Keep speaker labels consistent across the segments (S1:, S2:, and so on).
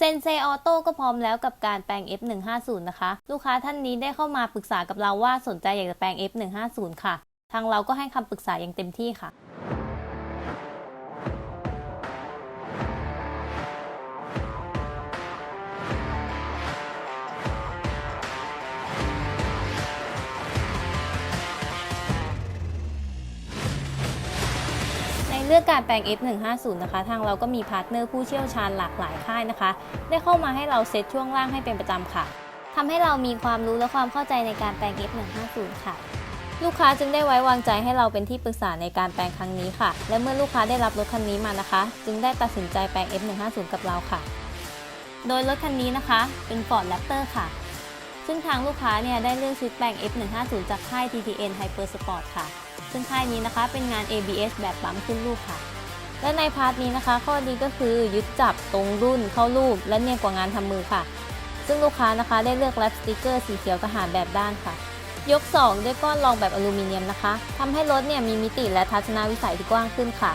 S1: เซนเซออโต้ก็พร้อมแล้วกับการแปลง F150 นะคะ ลูกค้าท่านนี้ได้เข้ามาปรึกษากับเราว่าสนใจอยากจะแปลง F150 ค่ะ ทางเราก็ให้คำปรึกษาอย่างเต็มที่ค่ะ เรื่องการแปลง F150 นะคะ ทางเราก็มีพาร์ทเนอร์ผู้เชี่ยวชาญหลากหลายค่ายนะคะ ได้เข้ามาให้เราเซตช่วงล่างให้เป็นประจำค่ะทำให้เรามีความรู้และความเข้าใจในการแปลง F150 ค่ะ ลูกค้าจึงได้ไว้วางใจให้เราเป็นที่ปรึกษาในการแปลงครั้งนี้ค่ะ และเมื่อลูกค้าได้รับรถคันนี้มานะคะ จึงได้ตัดสินใจแปลง F150 กับเราค่ะ โดยรถคันนี้นะคะ เป็น Ford Raptor ค่ะ ซึ่งทางลูกค้าเนี่ยได้เลือกชุดแปลง F150 จากค่าย TTN Hyper Sport ค่ะ ซึ่งค่ายนี้นะคะเป็นงาน ABS แบบปั๊มขึ้นรูปค่ะ และในพาร์ทนี้นะคะ ข้อดีก็คือยึดจับตรงรุ่นเข้ารูปและเนียนกว่างานทำมือค่ะ ซึ่งลูกค้านะคะได้เลือกแรปสติกเกอร์สีเขียวทหารแบบด้านค่ะ ยก 2 ด้วยก้อนรองแบบอลูมิเนียมนะคะทำให้รถเนี่ยมีมิติและทัศนวิสัยที่กว้างขึ้นค่ะ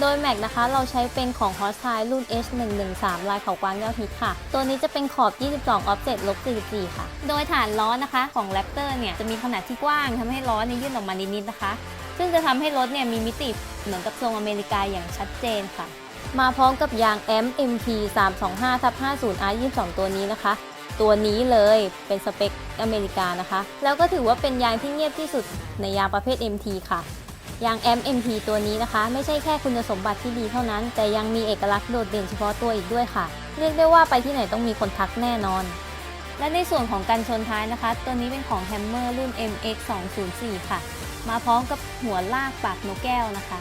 S1: โดยแม็กนะคะเราใช้เป็นของ h o s t i รุ่น H113 ลายเขากว้างยอดฮิตค่ะ ตัวนี้จะเป็นขอบ 22 offset ลบ44ค่ะ โดยฐานล้อนะคะของ Raptor เนี่ยจะมีขนาดที่กว้างทำให้ล้อเนี่ยยื่นออกมานิดๆนะคะ ซึ่งจะทำให้รถเนี่ยมีมิติเหมือนกับทรงอเมริกาอย่างชัดเจนค่ะ มาพร้อมกับยาง M MT 325ทับ50 R 22ตัวนี้นะคะตัวนี้เลยเป็นสเปคอเมริกานะคะ แล้วก็ถือว่าเป็นยางที่เงียบที่สุดในยางประเภท MT ค่ะ อย่าง M MT ตัวนี้นะคะ ไม่ใช่แค่คุณสมบัติที่ดีเท่านั้น แต่ยังมีเอกลักษณ์โดดเด่นเฉพาะตัวอีกด้วยค่ะ เรียกได้ว่าไปที่ไหนต้องมีคนทักแน่นอน และในส่วนของกันชนท้ายนะคะ ตัวนี้เป็นของ Hammer รุ่น MX 204ค่ะ มาพร้อมกับหัวลากปากนกแก้วนะคะ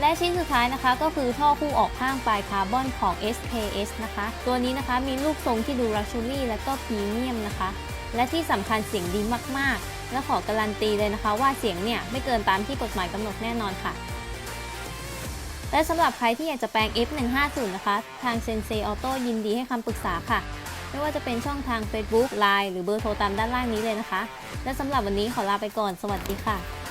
S1: และชิ้นสุดท้ายนะคะ ก็คือท่อคู่ออกข้างปลายคาร์บอนของ SKS นะคะ ตัวนี้นะคะมีรูปทรงที่ดูลักชัวรี่และก็พรีเมียมนะคะ และที่สำคัญเสียงดีมากๆ และขอการันตีเลยนะคะ ว่าเสียงเนี่ยไม่เกินตามที่กฎหมายกำหนดแน่นอนค่ะ และสำหรับใครที่อยากจะแปลง F150 นะคะ ทางเซนเซอ Auto ยินดีให้คำปรึกษาค่ะ ไม่ว่าจะเป็นช่องทาง Facebook Line หรือเบอร์โทรตามด้านล่างนี้เลยนะคะ และสำหรับวันนี้ขอลาไปก่อน สวัสดีค่ะ